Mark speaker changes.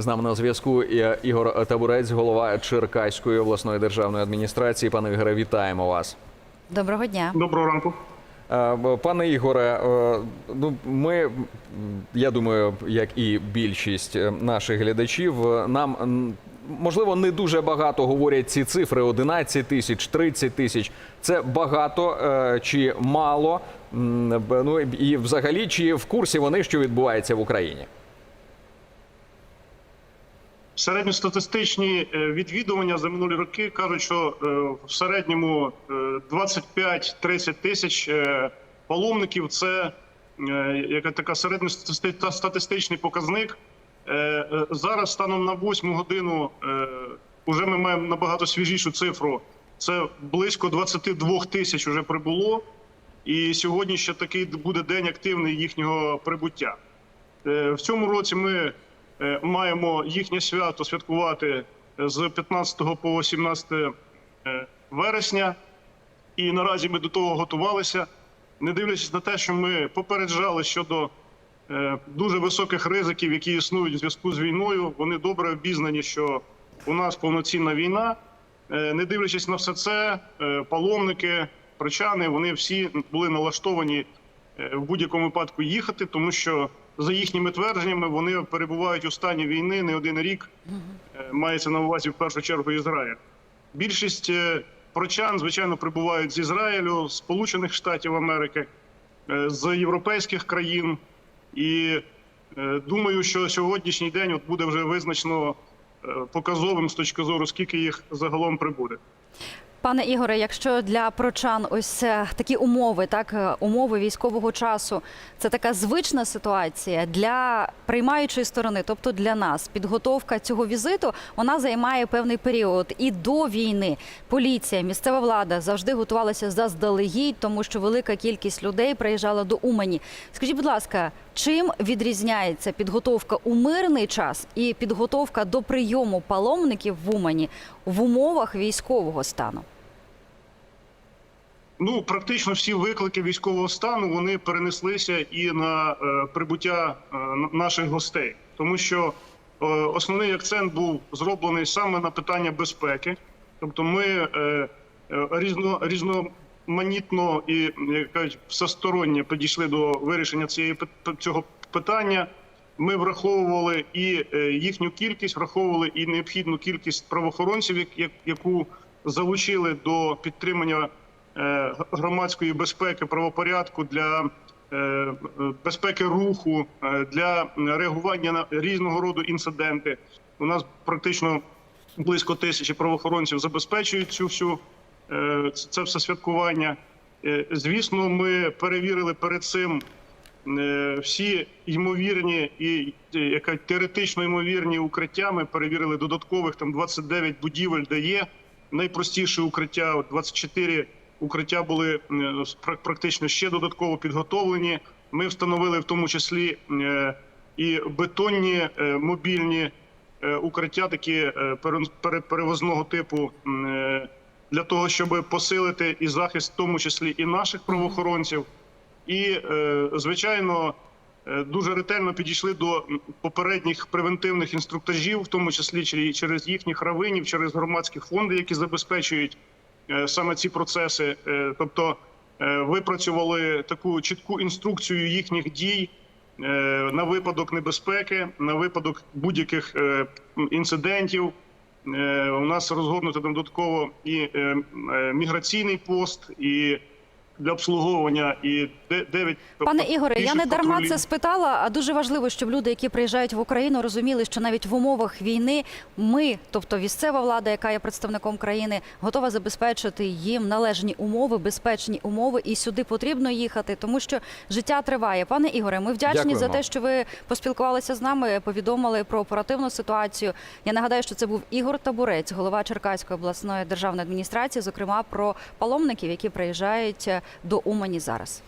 Speaker 1: З нами на зв'язку Ігор Табурець, голова Черкаської обласної державної адміністрації. Пане Ігоре, вітаємо вас.
Speaker 2: Доброго дня.
Speaker 3: Доброго ранку.
Speaker 1: Е, Пане Ігоре, е, ну ми, я думаю, як і більшість е, наших глядачів, нам можливо не дуже багато говорять ці цифри: 11 тисяч, 30 тисяч. Це багато чи мало? Ну і взагалі, чи в курсі вони, що відбувається в Україні?
Speaker 3: Середньостатистичні е, відвідування за минулі роки кажуть, що е, в середньому е, 25-30 тисяч е, паломників це яка така середньостатистичний показник. Зараз станом на 8 годину вже ми маємо набагато свіжішу цифру. Це близько 22 тисяч вже прибуло. І сьогодні ще такий буде день активний їхнього прибуття. В цьому році ми маємо їхнє свято святкувати з 15 по 17 е, вересня. І наразі ми до того готувалися, не дивлячись на те, що ми попереджали щодо е, дуже високих ризиків, які існують в зв'язку з війною. Вони добре обізнані, що у нас повноцінна війна. Е, Не дивлячись на все це, е, паломники, причани, вони всі були налаштовані е, в будь-якому випадку їхати, тому що за їхніми твердженнями вони перебувають у стані війни не один рік. Е, Мається на увазі в першу чергу Ізраїль. Більшість е, прочан, звичайно, прибувають з Ізраїлю, Сполучених Штатів Америки, е, з європейських країн. І думаю, що сьогоднішній день от буде вже визначено показовим з точки зору, скільки їх загалом прибуде.
Speaker 2: Пане Ігоре, якщо для прочан ось е, такі умови, так е, умови військового часу, це така звична ситуація для приймаючої сторони, тобто для нас, підготовка цього візиту, вона займає певний період. І до війни поліція, місцева влада завжди готувалася заздалегідь, тому що велика кількість людей приїжджала до Умані. Скажіть, будь ласка, чим відрізняється підготовка у мирний час і підготовка до прийому паломників в Умані в умовах військового стану?
Speaker 3: Ну, практично всі виклики військового стану вони перенеслися і на е, прибуття е, наших гостей, тому що е, основний акцент був зроблений саме на питання безпеки. Тобто, ми е, різно, різноманітно і як кажуть, всесторонньо підійшли до вирішення цієї цього питання. Ми враховували і е, їхню кількість, враховували і необхідну кількість правоохоронців, як- як- яку залучили до підтримання е, громадської безпеки, правопорядку для е, безпеки руху, для реагування на різного роду інциденти. У нас практично близько тисячі правоохоронців забезпечують цю всю це все святкування. Е, Звісно, ми перевірили перед цим е, всі ймовірні і е, яка теоретично ймовірні укриття. Ми перевірили додаткових там 29 будівель, де є найпростіше укриття. От 24 укриття були е, практично ще додатково підготовлені. Ми встановили в тому числі е, і бетонні е, мобільні е, укриття, такі е, пере- пере- перевозного типу. Для того щоб посилити і захист, в тому числі і наших правоохоронців, і е, звичайно е, дуже ретельно підійшли до попередніх превентивних інструктажів, в тому числі через їхніх равинів, через громадські фонди, які забезпечують е, саме ці процеси. Тобто випрацювали таку чітку інструкцію їхніх дій на випадок небезпеки, на випадок будь-яких інцидентів. Е, У нас розгорнуто додатково і е, е, міграційний пост, і для обслуговування, і де- дев'ять
Speaker 2: Пане Ігоре, я не дарма
Speaker 3: патрулів.
Speaker 2: це спитала. А дуже важливо, щоб люди, які приїжджають в Україну, розуміли, що навіть в умовах війни ми, тобто місцева влада, яка є представником країни, готова забезпечити їм належні умови, безпечні умови, і сюди потрібно їхати, тому що життя триває. Пане Ігоре, ми вдячні
Speaker 1: Дякуємо.
Speaker 2: за те, що ви поспілкувалися з нами, повідомили про оперативну ситуацію. Я нагадаю, що це був Ігор Табурець, голова Черкаської обласної державної адміністрації, зокрема про паломників, які приїжджають до Умані зараз.